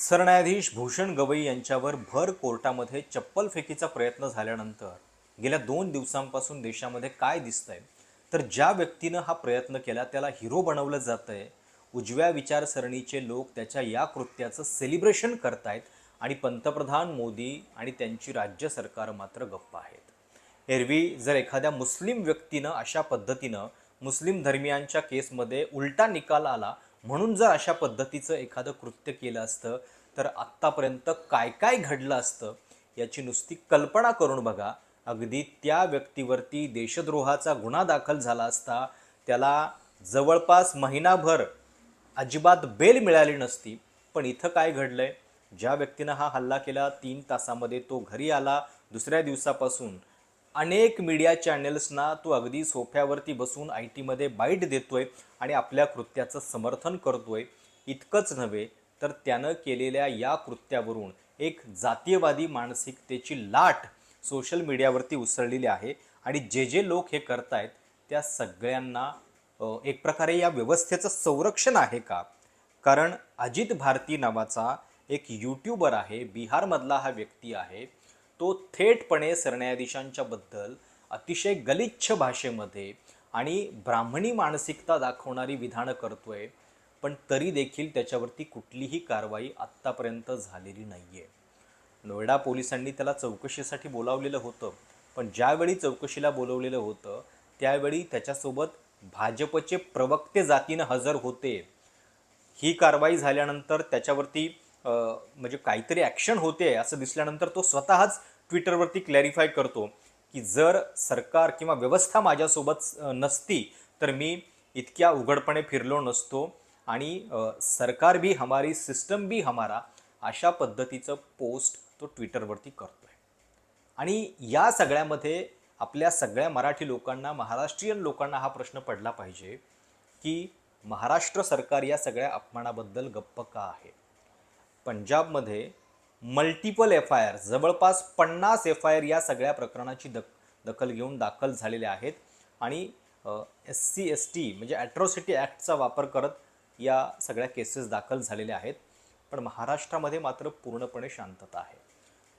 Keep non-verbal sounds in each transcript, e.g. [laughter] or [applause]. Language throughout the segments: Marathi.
सरन्यायाधीश भूषण गवई यांच्यावर भर कोर्टामध्ये चप्पलफेकीचा प्रयत्न झाल्यानंतर गेल्या दोन दिवसांपासून देशामध्ये काय दिसतंय? तर ज्या व्यक्तीनं हा प्रयत्न केला त्याला हिरो बनवलं जातंय. उजव्या विचारसरणीचे लोक त्याच्या या कृत्याचं सेलिब्रेशन करतायत आणि पंतप्रधान मोदी आणि त्यांची राज्य सरकार मात्र गप्प आहेत. एरवी जर एखाद्या मुस्लिम व्यक्तीनं अशा पद्धतीनं मुस्लिम धर्मियांच्या केसमध्ये उलटा निकाल आला म्हणून जर अशा पद्धतीचं एखादं कृत्य केलं असतं तर आत्तापर्यंत काय काय घडलं असतं याची नुसती कल्पना करून बघा. अगदी त्या व्यक्तीवरती देशद्रोहाचा गुन्हा दाखल झाला असता त्याला जवळपास महिनाभर अजिबात बेल मिळाली नसती. पण इथं काय घडलं आहे ज्या व्यक्तीनं हा हल्ला केला तीन तासामध्ये तो घरी आला दुसऱ्या दिवसापासून अनेक मीडिया चॅनेल्सना तू अगदी सोफ्यावरती बसून आय टीमध्ये बाईट देतोय आणि आपल्या कृत्याचं समर्थन करतोय. इतकंच नव्हे तर त्यानं केलेल्या या कृत्यावरून एक जातीयवादी मानसिकतेची लाट सोशल मीडियावरती उसळलेली आहे आणि जे जे लोक हे करतायत त्या सगळ्यांना एक प्रकारे या व्यवस्थेचं संरक्षण आहे का? कारण अजित भारती नावाचा एक यूट्यूबर आहे बिहारमधला हा व्यक्ती आहे. तो थेटपणे सरन्यायाधीशांच्याबद्दल अतिशय गलिच्छ भाषेमध्ये आणि ब्राह्मणी मानसिकता दाखवणारी विधानं करतोय पण तरी देखील त्याच्यावरती कुठलीही कारवाई आत्तापर्यंत झालेली नाही आहे नोएडा पोलिसांनी त्याला चौकशीसाठी बोलावलेलं होतं पण ज्यावेळी चौकशीला बोलवलेलं होतं त्यावेळी त्याच्यासोबत भाजपचे प्रवक्ते जातीनं हजर होते. ही कारवाई झाल्यानंतर त्याच्यावरती म्हणजे काहीतरी ॲक्शन होते असं दिसल्यानंतर तो स्वतःच ट्विटरवरती क्लॅरिफाय करतो की जर सरकार किंवा व्यवस्था माझ्यासोबत नसती तर मी इतक्या उघडपणे फिरलो नसतो आणि सरकार भी हमारी सिस्टम भी हमारा अशा पद्धतीचं पोस्ट तो ट्विटरवरती करतो आहे आणि या सगळ्यामध्ये आपल्या सगळ्या मराठी लोकांना महाराष्ट्रीयन लोकांना हा प्रश्न पडला पाहिजे की महाराष्ट्र सरकार या सगळ्या अपमानाबद्दल गप्प का आहे? पंजाबमध्ये मल्टिपल एफ आय आर जवळपास पन्नास एफ आय आर या सगळ्या प्रकरणाची दक दखल घेऊन दाखल झालेल्या आहेत. आणि एस सी एस टी म्हणजे ॲट्रॉसिटी ॲक्टचा वापर करत या सगळ्या केसेस दाखल झालेल्या आहेत. पण महाराष्ट्रामध्ये मात्र पूर्णपणे शांतता आहे.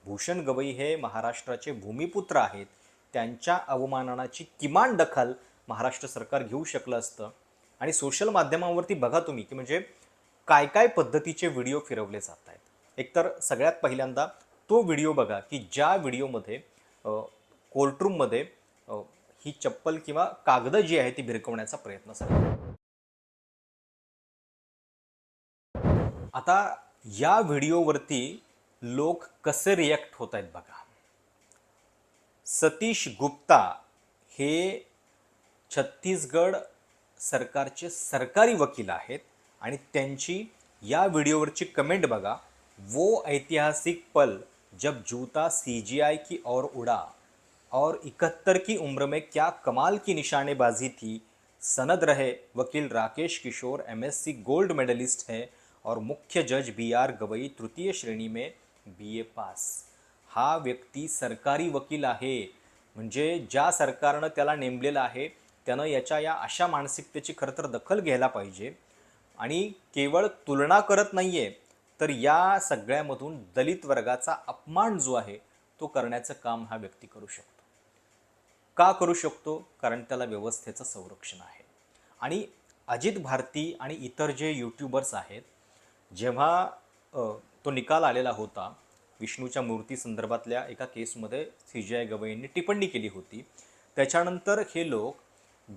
भूषण गवई हे महाराष्ट्राचे भूमिपुत्र आहेत. त्यांच्या अवमाननाची किमान दखल महाराष्ट्र सरकार घेऊ शकलं असतं. आणि सोशल माध्यमांवरती बघा तुम्ही की म्हणजे काय काय पद्धतीचे व्हिडिओ फिरवले जात आहेत? एकतर सगळ्यात पहिल्यांदा तो व्हिडिओ बघा की ज्या व्हिडिओमध्ये कोर्टरूममध्ये ही चप्पल किंवा कागद जी आहे ती भिरकवण्याचा प्रयत्न झाला. आता या व्हिडिओवरती लोक कसे रिॲक्ट होत आहेत बघा. सतीश गुप्ता हे छत्तीसगड सरकारचे सरकारी वकील आहेत. आणि त्यांची या व्हिडिओवरची कमेंट बघा. वो ऐतिहासिक पल जब जूता सी जी आय की ओर उड़ा और इकहत्तर की उम्र में क्या कमाल की निशानेबाजी थी। सनद रहे वकील Rakesh Kishore MSc gold medalist हैं और मुख्य जज बी आर गवई तृतीय श्रेणी में बी ए पास। हा व्यक्ती सरकारी वकील आहे. म्हणजे ज्या सरकारनं त्याला नेमलेलं आहे त्यानं याच्या या अशा मानसिकतेची खरं तर दखल घ्यायला पाहिजे. आणि केवळ तुलना करत नाही आहे तर या सगळ्यामधून दलित वर्गाचा अपमान जो आहे तो करण्याचं काम हा व्यक्ती करू शकतो. का करू शकतो? कारण त्याला व्यवस्थेचं संरक्षण आहे. आणि अजित भारती आणि इतर जे यूट्यूबर्स आहेत जेव्हा तो निकाल आलेला होता विष्णूच्या मूर्ती संदर्भातल्या एका केसमध्ये सी जी आय गवईंनी टिप्पणी केली होती त्याच्यानंतर हे लोक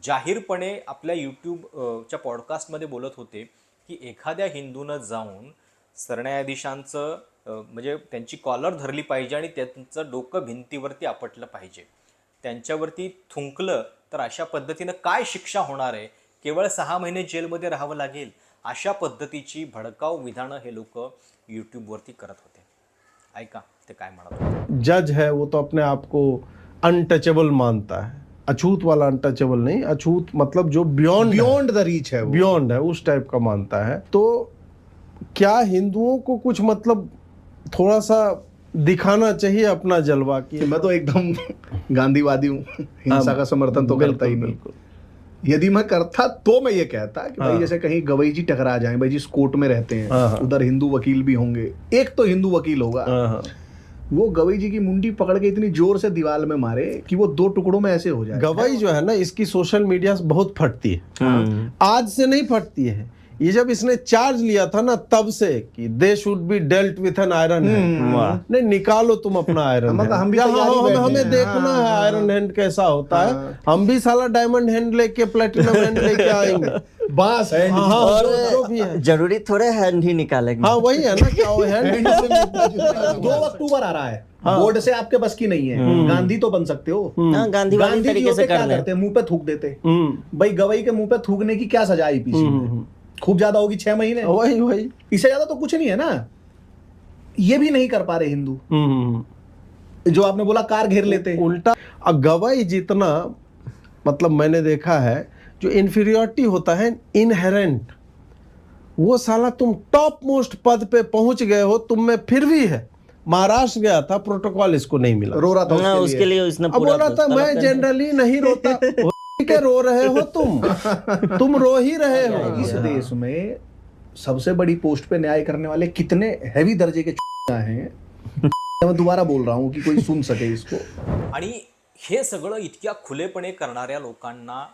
जाहीरपणे आपल्या यूट्यूब च्या पॉडकास्टमध्ये बोलत होते की एखाद्या हिंदूनं जाऊन सरन्यायाधीशांचं म्हणजे त्यांची कॉलर धरली पाहिजे आणि त्यांचं डोकं भिंतीवरती आपटलं पाहिजे. त्यांच्यावरती थुंकलं तर अशा पद्धतीनं काय शिक्षा होणार आहे? केवळ सहा महिने जेलमध्ये राहावं लागेल? अशा पद्धतीची भडकाव विधानं हे लोक यूट्यूबवरती करत होते. ऐका ते काय म्हणत होते. जज है वो तो अपने आप को अनटचेबल मानता है. अछूत वाला अनटचेबल नहीं अछूत मतलब जो बियॉन्ड बियॉन्ड द रीच है बियॉन्ड है उस टाइप का मानता है। तो क्या हिंदुओं को कुछ मतलब थोड़ा सा दिखाना चाहिए अपना जलवा कि? मैं तो एकदम गांधीवादी हूँ। हिंसा का समर्थन तो करता ही बिल्कुल यदि मैं करता तो मैं ये कहता कि भाई हाँ। जैसे कहीं गवई जी टकरा जाए भाई जी कोर्ट में रहते हैं हाँ, हाँ। उधर हिंदू वकील भी होंगे। एक तो हिंदू वकील होगा। हाँ, हाँ। वो गवई जी की मुंडी पकड़ के इतनी ज़ोर से दीवार में मारे कि वो दो टुकड़ों में ऐसे हो जाए। गवाही जो है ना इसकी सोशल मीडिया से बहुत फटती है। हम्म। आज से नहीं फटती है। ये जब इसने चार्ज लिया था ना तब से कि they should be dealt with an iron hand नहीं निकालो तुम अपना [laughs] आयरन मतलब हैंड हम भी तैयारी हमें हमें हैं। देखना हाँ, है। हाँ, आयरन हैंड कैसा होता है। हाँ। हम भी साला डायमंड हैंड लेके प्लेटिनम हैंड लेके आएँगे। [laughs] बाँस है हाँ, हाँ, और भी है। ज़रूरी थोड़े हैंड ही निकालेंगे। हाँ वही है ना क्या हैंड दो अक्टूबर आ रहा है। बोर्ड से आपके बस की नहीं है। गांधी तो बन सकते हो। हाँ, गांधी गांधी जी तरीके से क्या करते मुँह पे थूक देते। हम्म। भाई गवई के मुँह पे थूकने की क्या सजा आई पीछे खूब ज़्यादा होगी छह महीने। वही वही। इससे ज़्यादा तो कुछ नहीं है ना। ये भी नहीं कर पा रहे हिंदू। हम्म जो आपने बोला कार घेर लेते। उल्टा अब गवाही जितना मतलब मैंने देखा है जो इन्फीरियोरिटी होता है इनहेरेंट वो साला तुम टॉप मोस्ट पद पे पहुंच गए हो तुम में फिर भी है। महाराष्ट्र गया था प्रोटोकॉल इसको नहीं मिला। रो रहा था ना उसके उसके लिए। लिए उसने अब पूरा बोल रहा था मैं जनरली नहीं रोता [laughs] हो के रो रहे हो तुम। तुम रो ही रहे हो। इस देश में सबसे बड़ी पोस्ट पे न्याय करने वाले कितने हैवी दर्जे के हैं मैं दोबारा बोल रहा हूँ कि कोई सुन सके इसको। [laughs] आणि हे सगळं इतक्या खुलेपणे करणाऱ्या लोकांना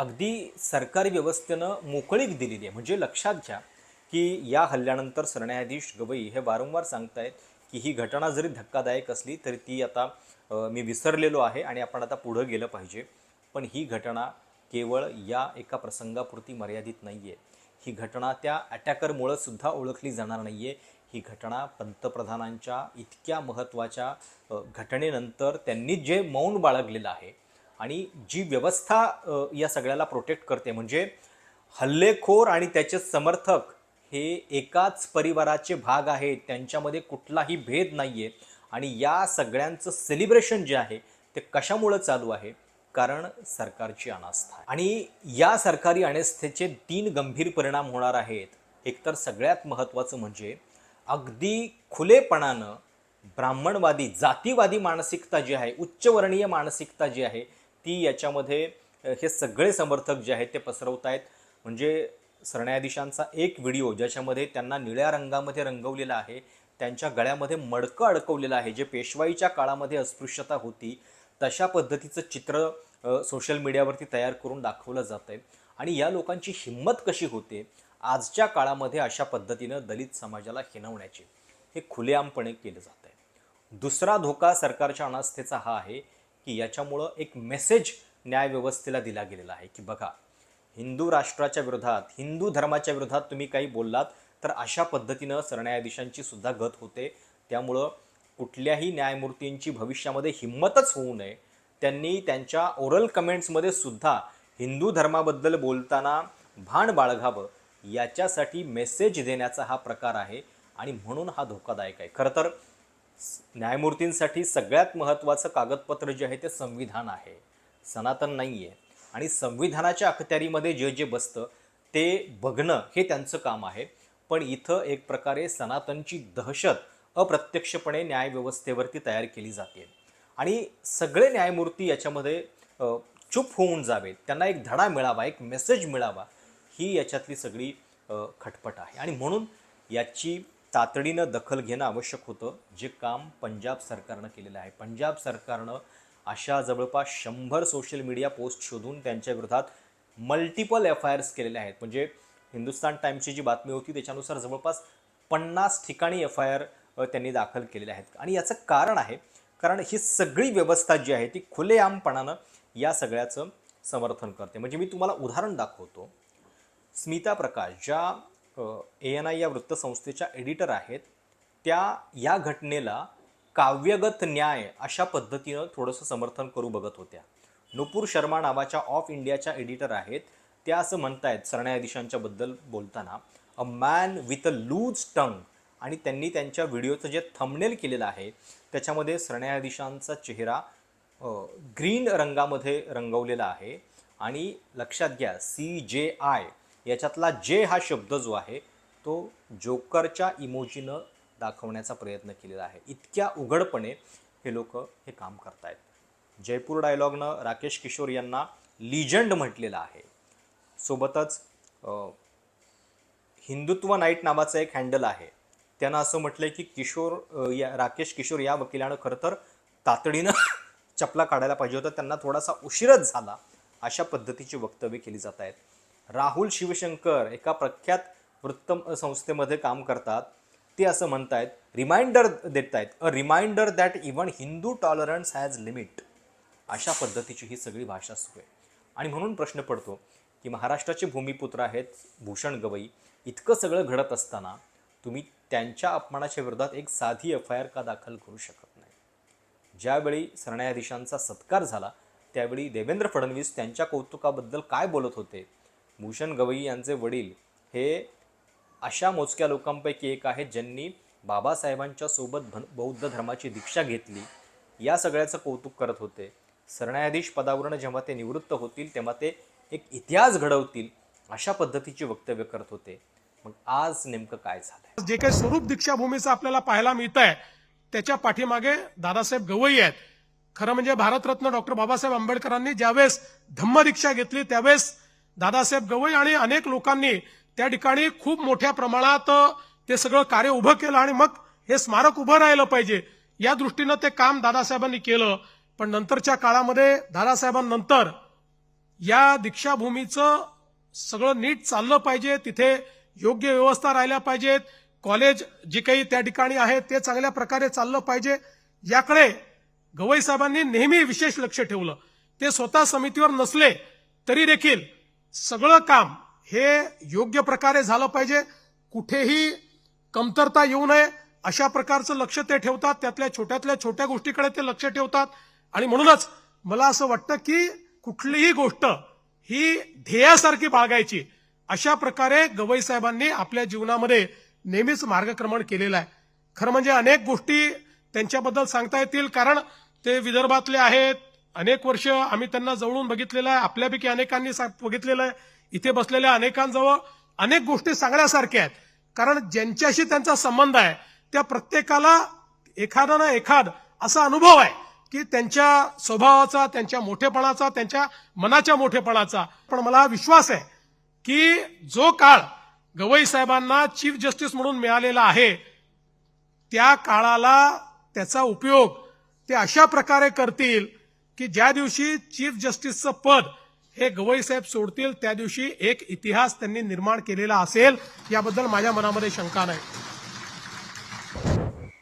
अगदी सरकारी व्यवस्थेनं मोकळीक दिलेली आहे. म्हणजे लक्षात घ्या की या हल्ल्यानंतर सरन्यायाधीश गवई हे वारंवार सांगतायत की ही घटना जरी धक्कादायक असली तरी ती आता मी विसरलेलो आहे आणि आपण आता पुढं गेलं पाहिजे. पण ही घटना केवळ या एका प्रसंगापुरती मर्यादित नाही आहे ही घटना त्या अटॅकरमुळं सुद्धा ओळखली जाणार नाही आहे ही घटना पंतप्रधानांच्या इतक्या महत्त्वाच्या घटनेनंतर त्यांनी जे मौन बाळगलेलं आहे आणि जी व्यवस्था या सगळ्याला प्रोटेक्ट करते म्हणजे हल्लेखोर आणि त्याचे समर्थक हे एकाच परिवाराचे भाग आहेत त्यांच्यामध्ये कुठलाही भेद नाही आहे आणि या सगळ्यांचं सेलिब्रेशन जे आहे ते कशामुळं चालू आहे? कारण सरकारची अनास्था आणि या सरकारी अनास्थेचे तीन गंभीर परिणाम होणार आहेत. एकतर सगळ्यात महत्त्वाचं म्हणजे अगदी खुलेपणानं ब्राह्मणवादी जातीवादी मानसिकता जी आहे उच्चवर्णीय मानसिकता जी आहे ती याच्यामध्ये हे सगळे समर्थक जे आहेत ते पसरवत आहेत. म्हणजे सरन्यायाधीशांचा एक व्हिडिओ ज्याच्यामध्ये त्यांना निळ्या रंगामध्ये रंगवलेला आहे त्यांच्या गळ्यामध्ये मडकं अडकवलेलं आहे जे पेशवाईच्या काळामध्ये अस्पृश्यता होती तशा पद्धतीचं चित्र सोशल मीडियावरती तयार करून दाखवलं जातं आहे. आणि या लोकांची हिंमत कशी होते आजच्या काळामध्ये अशा पद्धतीनं दलित समाजाला हिनवण्याची हे खुलेआमपणे केलं जात आहे. दुसरा धोका सरकारच्या अनास्थेचा हा आहे की याच्यामुळं एक मेसेज न्यायव्यवस्थेला दिला गेलेला आहे की बघा हिंदू राष्ट्राच्या विरोधात हिंदू धर्माच्या विरोधात तुम्ही काही बोललात तर अशा पद्धतीनं सरन्यायाधीशांची सुद्धा गत होते. त्यामुळं कुठल्याही न्यायमूर्तींची भविष्यामध्ये हिंमतच होऊ नये. त्यांनी त्यांच्या ओरल कमेंट्समध्ये सुद्धा हिंदू धर्माबद्दल बोलताना भान बाळगावं याच्यासाठी मेसेज देण्याचा हा प्रकार आहे आणि म्हणून हा धोकादायक आहे. खरं तर न्यायमूर्तींसाठी सगळ्यात महत्त्वाचं कागदपत्र जे आहे ते संविधान आहे. सनातन नाही आहे आणि संविधानाच्या अखत्यारीमध्ये जे जे बसतं ते बघणं हे त्यांचं काम आहे. पण इथं एक प्रकारे सनातनची दहशत अप्रत्यक्षपणे न्यायव्यवस्थेवरती तयार केली जाते. आणि सगळे न्यायमूर्ती याच्यामध्ये चूप होऊन जावेत. त्यांना एक धडा मिळावा एक मेसेज मिळावा ही याच्यातली सगळी खटपट आहे. आणि म्हणून याची तातडीनं दखल घेणं आवश्यक होतं. जे काम पंजाब सरकारनं केलेलं आहे. पंजाब सरकारनं अशा जवळपास शंभर सोशल मीडिया पोस्ट शोधून त्यांच्या विरोधात मल्टिपल एफ आय आर्स केलेल्या आहेत. म्हणजे हिंदुस्तान टाईम्सची जी बातमी होती त्याच्यानुसार जवळपास पन्नास ठिकाणी एफ आय आर त्यांनी दाखल केलेल्या आहेत. आणि याचं कारण आहे कारण ही सगळी व्यवस्था जी आहे ती खुलेआमपणानं या सगळ्याचं समर्थन करते. म्हणजे मी तुम्हाला उदाहरण दाखवतो. स्मिता प्रकाश ज्या ए एन आय या वृत्तसंस्थेच्या एडिटर आहेत. त्या या घटनेला काव्यगत न्याय अशा पद्धतीनं थोडंसं समर्थन करू बघत होत्या. नुपूर शर्मा नावाच्या ऑफ इंडियाच्या एडिटर आहेत. त्या असं म्हणतायत आहेत बद्दल बोलताना a man with a loose tongue आणि त्यांनी त्यांच्या व्हिडिओचं जे थंबनेल केलेलं आहे त्याच्यामध्ये सरन्यायाधीशांचा चेहरा ग्रीन रंगामध्ये रंगवलेला आहे. आणि लक्षात घ्या सी जे आय याच्यातला जे हा शब्द जो आहे तो जोकरच्या इमोजीनं दाखवण्याचा प्रयत्न केलेला आहे. इतक्या उघडपणे हे लोक हे काम करतायत. जयपूर डायलॉगनं राकेश किशोर यांना लिजंड म्हटलेलं आहे. सोबतच हिंदुत्व नाईट नावाचं एक हँडल आहे. त्यांना असं म्हटलंय की किशोर या राकेश किशोर या वकिलानं खरं तर तातडीनं [laughs] चपला काढायला पाहिजे होता. त्यांना थोडासा उशीरच झाला अशा पद्धतीची वक्तव्य केली जात आहेत. राहुल शिवशंकर एका प्रख्यात वृत्त संस्थेमध्ये काम करतात. ते असं म्हणत आहेत रिमाइंडर देत आहेत a reminder that even Hindu tolerance has limit अशा पद्धतीची ही सगळी भाषा सुरू आहे. आणि म्हणून प्रश्न पडतो की महाराष्ट्राचे भूमिपुत्र आहेत भूषण गवई. इतकं सगळं घडत असताना तुम्ही त्यांच्या अपमानाच्या विरोधात एक साधी एफ आय आर का दाखल करू शकत नाही? ज्यावेळी सरन्यायाधीशांचा सत्कार झाला त्यावेळी देवेंद्र फडणवीस त्यांच्या कौतुकाबद्दल काय बोलत होते? भूषण गवई यांचे वडील हे अशा मोजक्या लोकांपैकी एक आहेत ज्यांनी बाबासाहेबांच्या सोबत भन बौद्ध धर्माची दीक्षा घेतली. या सगळ्याचं कौतुक करत होते. सरन्यायाधीश पदावरून जेव्हा ते निवृत्त होतील तेव्हा ते एक इतिहास घडवतील अशा पद्धतीची वक्तव्य करत होते. मग आज नेमकं काय झालं जे काही स्वरूप दीक्षाभूमीचं आपल्याला पाहायला मिळत आहे त्याच्या पाठीमागे दादासाहेब गवई आहेत. खरं म्हणजे भारतरत्न डॉक्टर बाबासाहेब आंबेडकरांनी ज्यावेळेस धम्मदीक्षा घेतली त्यावेळेस दादासाहेब गवई आणि अनेक लोकांनी त्या ठिकाणी खूप मोठ्या प्रमाणात ते सगळं कार्य उभं केलं आणि मग हे स्मारक उभं राहिलं पाहिजे. या दृष्टीनं ते काम दादासाहेबांनी केलं. पण नंतरच्या काळामध्ये दादासाहेबांनंतर या दीक्षाभूमीचं सगळं नीट चाललं पाहिजे. तिथे योग्य व्यवस्था राहिल्या पाहिजेत. कॉलेज जे काही त्या ठिकाणी आहे ते चांगल्या प्रकारे चाललं पाहिजे. याकडे गवई साहेबांनी नेहमी विशेष लक्ष ठेवलं. ते स्वतः समितीवर नसले तरी देखील सगळं काम हे योग्य प्रकारे झालं पाहिजे. कुठेही कमतरता येऊ नये. अशा प्रकारचं लक्ष ते ठेवतात. त्यातल्या छोट्यातल्या छोट्या गोष्टीकडे ते लक्ष ठेवतात. आणि म्हणूनच मला असं वाटतं की कुठलीही गोष्ट ही ध्येयासारखी बाळगायची. अशा प्रकारे गवई साहेबांनी आपल्या जीवनामध्ये नेहमीच मार्गक्रमण केलेलं आहे. खरं म्हणजे अनेक गोष्टी त्यांच्याबद्दल सांगता येतील. कारण ते विदर्भातले आहेत अनेक वर्ष आम्ही त्यांना जवळून बघितलेलं आहे. आपल्यापैकी अनेकांनी सा- बघितलेलं आहे. इथे बसलेल्या अनेकांजवळ अनेक गोष्टी सांगण्यासारख्या आहेत. कारण ज्यांच्याशी त्यांचा संबंध आहे त्या प्रत्येकाला एखादा ना एखाद असा अनुभव आहे की त्यांच्या स्वभावाचा त्यांच्या मोठेपणाचा त्यांच्या मनाच्या मोठेपणाचा. पण मला विश्वास आहे की जो काळ गवई साहेबांना चीफ जस्टिस म्हणून मिळालेला आहे त्या काळाला त्याचा उपयोग ते अशा प्रकारे करतील की ज्या दिवशी चीफ जस्टिसचं पद हे गवई साहेब सोडतील त्या दिवशी एक इतिहास त्यांनी निर्माण केलेला असेल याबद्दल माझ्या मनामध्ये शंका नाही.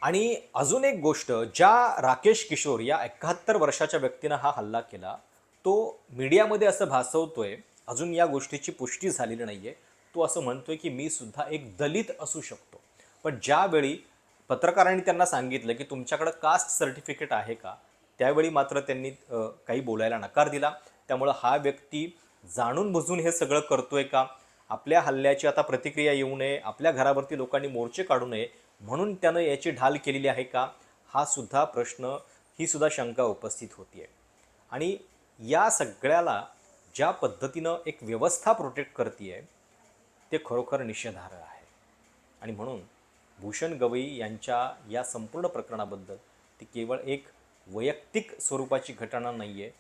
आणि अजून एक गोष्ट ज्या राकेश किशोर या एकाहत्तर वर्षाच्या व्यक्तीनं हा हल्ला केला तो मीडियामध्ये असं भासवतोय अजून या गोष्टीची पुष्टी झालेली नाहीये. तो असं म्हणतोय की मी सुद्धा एक दलित असू शकतो. पण ज्यावेळी पत्रकारांनी त्यांना सांगितलं की तुमच्याकडं कास्ट सर्टिफिकेट आहे का त्यावेळी मात्र त्यांनी काही बोलायला नकार दिला. त्यामुळं हा व्यक्ती जाणून बुजून हे सगळं करतोय का? आपल्या हल्ल्याची आता प्रतिक्रिया येऊ नये आपल्या घरावरती लोकांनी मोर्चे काढू नये म्हणून त्यानं याची ढाल केलेली आहे का? हा सुद्धा प्रश्न ही सुद्धा शंका उपस्थित होती आहे आणि या सगळ्याला ज्या पद्धतीनं एक व्यवस्था प्रोटेक्ट करते ते खरोखर निषेधार्ह आहे. आणि म्हणून भूषण गवई यांच्या या संपूर्ण प्रकरणाबद्दल ती केवळ एक वैयक्तिक स्वरूपाची घटना नाही आहे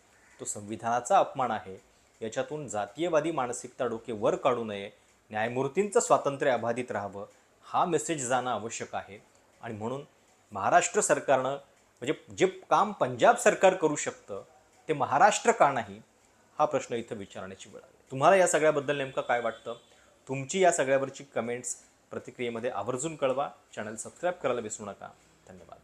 तो संविधानाचा अपमान आहे. याच्यातून जातीयवादी मानसिकता डोके वर काढू नये. न्यायमूर्तींचं स्वातंत्र्य अबाधित राहावं. हा मेसेज जाणं आवश्यक आहे. आणि म्हणून महाराष्ट्र सरकारनं म्हणजे जे काम पंजाब सरकार करू शकतं ते महाराष्ट्र का नाही हा प्रश्न इथं विचारण्याची वेळ आली. तुम्हाला या सगळ्याबद्दल नेमकं काय वाटतं? तुमची या सगळ्यावरची कमेंट्स प्रतिक्रियेमध्ये आवर्जून कळवा. चॅनल सबस्क्राईब करायला विसरू नका. धन्यवाद.